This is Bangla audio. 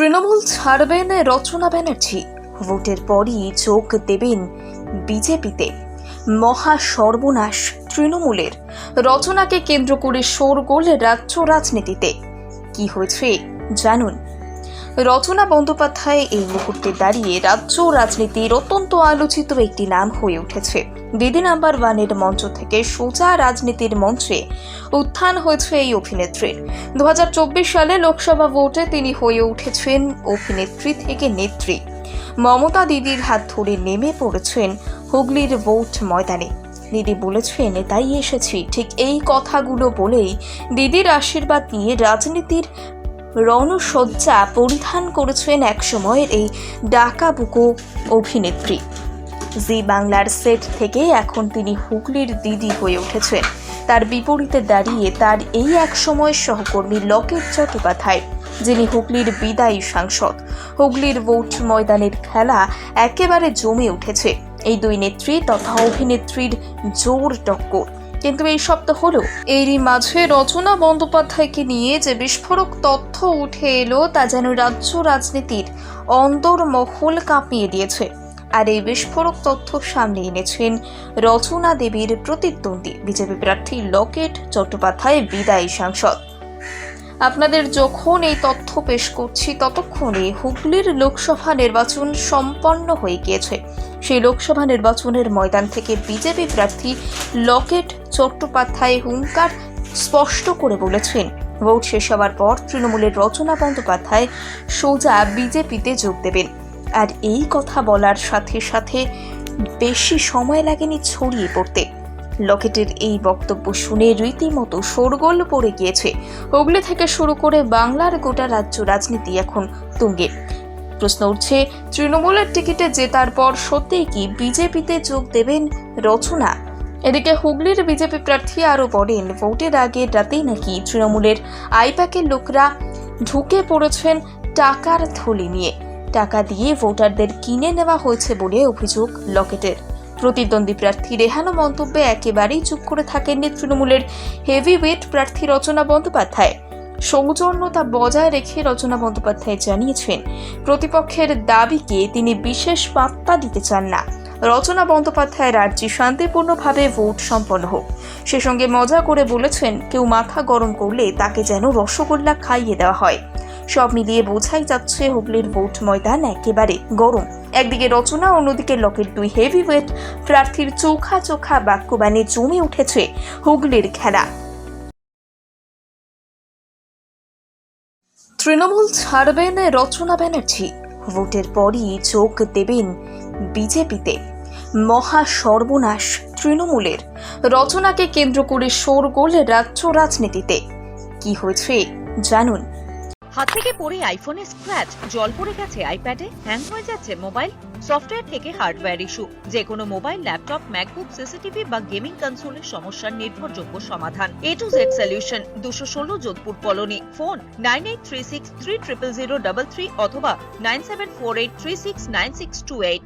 তৃণমূল ছাড়বেন রচনা ব্যানার্জি। ভোটের পরই যোগ দেবেন বিজেপিতে। মহা সর্বনাশ তৃণমূলের। রচনাকে কেন্দ্র করে শোরগোল রাজ্য রাজনীতিতে। কি হয়েছে, জানুন। রচনা বন্দ্যোপাধ্যায় এই মুহূর্তে দাঁড়িয়ে রাজ্য রাজনীতির অত্যন্ত আলোচিত একটি নাম হয়ে উঠেছে। দিদি নাম্বার ওয়ানের মঞ্চ থেকে সোজা রাজনীতির মঞ্চে উত্থান হয়েছে এই অভিনেত্রীর। দু সালে লোকসভা ভোটে তিনি হয়ে উঠেছেন অভিনেত্রী থেকে নেত্রী। মমতা দিদির হাত ধরে নেমে পড়েছেন হুগলির ভোট ময়দানে। দিদি বলেছেন, তাই এসেছি। ঠিক এই কথাগুলো বলেই দিদির আশীর্বাদ নিয়ে রাজনীতির রণসজ্জা পরিধান করেছেন একসময়ের এই ডাকাবুকো অভিনেত্রী। জি বাংলার সেট থেকে এখন তিনি হুগলির দিদি হয়ে উঠেছেন। তার বিপরীতে দাঁড়িয়ে তার এই এক সময়ের সহকর্মী লকেট চট্টোপাধ্যায়, যিনি হুগলির বিদায়ী সাংসদ। হুগলির ভোট ময়দানের খেলা একেবারে জমে উঠেছে। এই দুই নেত্রী তথা অভিনেত্রীর জোর টক্কর। কিন্তু এই সপ্তাহ হলো। এরই মাঝে রচনা বন্দ্যোপাধ্যায়কে নিয়ে যে বিস্ফোরক তথ্য উঠে এলো, তা যেন রাজ্য রাজনীতির অন্তর্মহল কাঁপিয়ে দিয়েছে। আর এই বিস্ফোরক তথ্য সামনে এনেছেন রচনা দেবীর প্রতিদ্বন্দ্বী বিজেপি প্রার্থী লকেট চট্টোপাধ্যায়, বিদায়ী সাংসদ। আপনাদের যখন এই তথ্য পেশ করছি, ততক্ষণে হুগলির লোকসভা নির্বাচন সম্পন্ন হয়ে গিয়েছে। সেই লোকসভা নির্বাচনের ময়দান থেকে বিজেপি প্রার্থী লকেট চট্টোপাধ্যায় হুঙ্কার স্পষ্ট করে বলেছেন। ভোট শেষ হওয়ার পর তৃণমূলের রচনা বন্দ্যোপাধ্যায় সোজা বিজেপিতে যোগ দেবেন। আর এই কথা বলার সাথে সাথে বেশি সময় লাগেনি ছড়িয়ে পড়তে। লকেটের এই বক্তব্য শুনে রীতিমতো শোরগোল পড়ে গিয়েছে। হুগলি থেকে শুরু করে বাংলার গোটা রাজ্য রাজনীতি এখন তুঙ্গে। প্রশ্ন উঠছে। তৃণমূলের টিকিটে জেতার পর সত্যিই কি বিজেপিতে যোগ দেবেন রচনা? এদিকে হুগলির বিজেপি প্রার্থী আরও বলেন, ভোটের আগে রাতেই নাকি তৃণমূলের আইপ্যাকের লোকরা ঢুকে পড়েছেন টাকার থলি নিয়ে। টাকা দিয়ে ভোটারদের কিনে নেওয়া হয়েছে বলে অভিযোগ লকেটের। প্রতিদ্বন্দ্বী প্রার্থী রেহানো মন্তব্যে একেবারেই চুপ করে থাকেননি তৃণমূলের হেভিওয়েট প্রার্থী রচনা বন্দ্যোপাধ্যায়। সৌজন্যতা বজায় রেখে রচনা বন্দ্যোপাধ্যায় জানিয়েছেন, প্রতিপক্ষের দাবিকে তিনি বিশেষ পাত্তা দিতে চান না। রচনা বন্দ্যোপাধ্যায় রাজ্যে শান্তিপূর্ণভাবে ভোট সম্পন্ন হোক। সে সঙ্গে মজা করে বলেছেন, কেউ মাথা গরম করলে তাকে যেন রসগোল্লা খাইয়ে দেওয়া হয়। সব মিলিয়ে বোঝাই যাচ্ছে, হুগলির ভোট ময়দান একেবারে গরম। একদিকে রচনা, অন্যদিকে লকেট দুই হেভিওয়েট প্রার্থীর চোখা চোখা বাক্যবাণে জমে উঠেছে হুগলির খেলা। তৃণমূল ছাড়বেন রচনা ব্যানার্জি। ভোটের পরই চোখ দেবেন বিজেপিতে। মহা সর্বনাশ তৃণমূলের। রচনাকে কেন্দ্র করে শোরগোল রাজ্য রাজনীতিতে। কি হয়েছে জানুন। হাত থেকে পড়ে আইফোনে স্ক্র্যাচ জল পড়ে গেছে আইপ্যাডে হ্যাং হয়ে যাচ্ছে মোবাইল সফটওয়্যার থেকে হার্ডওয়্যার ইস্যু। যে কোনো মোবাইল, ল্যাপটপ, ম্যাকবুক, সিসিটিভি বা গেমিং কনসোলের সমস্যার নির্ভরযোগ্য সমাধান। এ টু জেড সলিউশন দুশো ষোলো Jodhpur colony. Phone nine eight three six three triple zero double three অথবা nine seven four eight three six nine six two eight